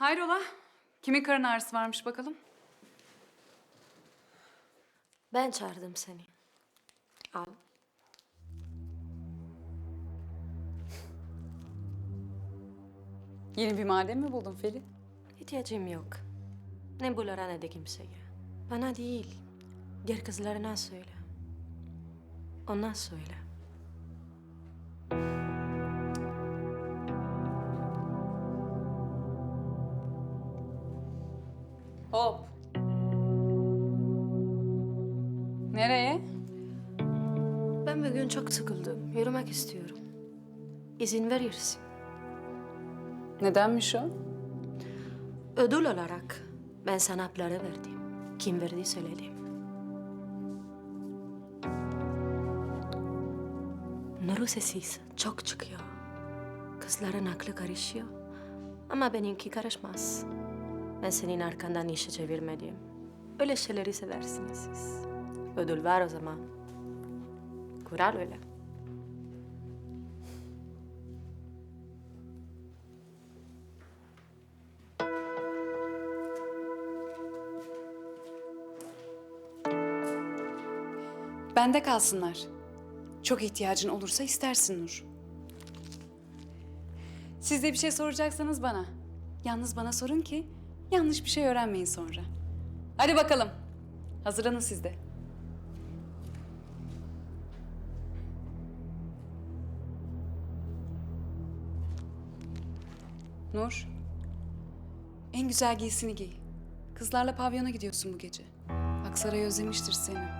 Hayrola? Kimin karın ağrısı varmış bakalım? Ben çağırdım seni. Al. Yeni bir maden mi buldun Feri? İhtiyacım yok. Ne Bular'a ne de kimseye. Bana değil. Diğer kızlarına söyle. Ona söyle. Hop. Nereye? Ben bugün çok sıkıldım. Yürümek istiyorum. İzin verirsin. Nedenmiş o? Ödül olarak ben sana hapları verdim. Kim verdi söyledim. Nuru sessiz çok çıkıyor. Kızların aklı karışıyor. Ama benimki karışmaz. Ben senin arkandan işe çevirmedim. Öyle şeyleri seversiniz siz. Ödül var o zaman. Kural öyle. Bende kalsınlar. Çok ihtiyacın olursa istersin Nur. Siz de bir şey soracaksanız bana. Yalnız bana sorun ki yanlış bir şey öğrenmeyin sonra. Hadi bakalım. Hazırlanın siz de. Nur. En güzel giysini giy. Kızlarla pavyona gidiyorsun bu gece. Aksaray özlemiştir seni.